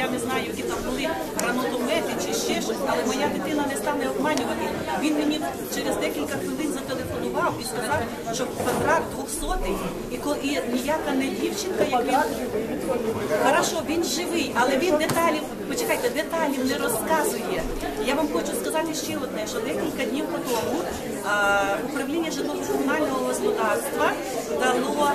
я не знаю, які там були гранатомети чи ще щось, але моя дитина не стане обманювати. Він мені через декілька хвилин зателефонував і сказав, що контракт 200 і, і ніяка не дівчинка, як він Хорошо, він живий, але він деталів, почекайте, деталів не розказує. Я вам хочу сказати ще одне, що декілька днів по тому управління житлово-комунального господарства дало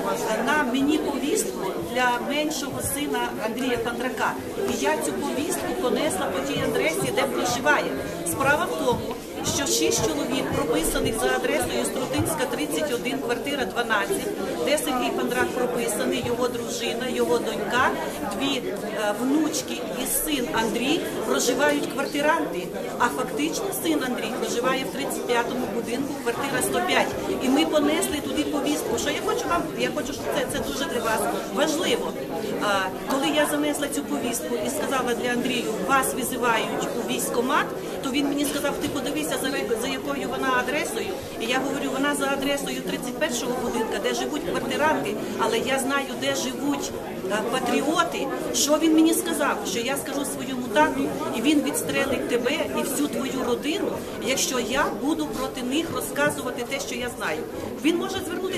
на мені повістку для меншого сина Андрія Кондрака. І я цю повістку понесла по тій адресі, де проживає. Справа в тому, що шість чоловік прописаних за адресою Струтинська 31, квартира 12, де Сергій Пандрак прописаний, його дружина, його донька, дві е, внучки і син Андрій проживають квартиранти. А фактично син Андрій проживає в 35-му будинку, квартира 105. І ми понесли туди повістку. Що я хочу вам, я хочу, щоб це, це дуже для вас важливо. А, коли я занесла цю повістку і сказала для Андрію, вас визивають у військкомат, то він мені сказав, ти подивися за, якою вона адресою. І я говорю, вона за адресою 31-го будинка, де живуть квартиранти, але я знаю, де живуть е, патріоти. Що він мені сказав? Що я скажу своєму тату, і він відстрелить тебе і всю твою родину, якщо я буду проти них розказувати те, що я знаю. Він може звернутися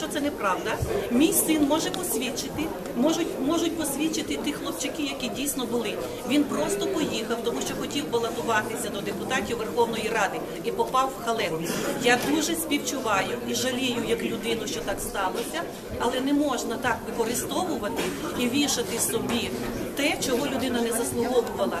якщо це неправда. Мій син може посвідчити, можуть, можуть посвідчити тих хлопчиків, які дійсно були. Він просто поїхав, тому що хотів балотуватися до депутатів Верховної Ради і попав в халепу. Я дуже співчуваю і жалію як людину, що так сталося, але не можна так використовувати і вішати собі те, чого людина не заслуговувала.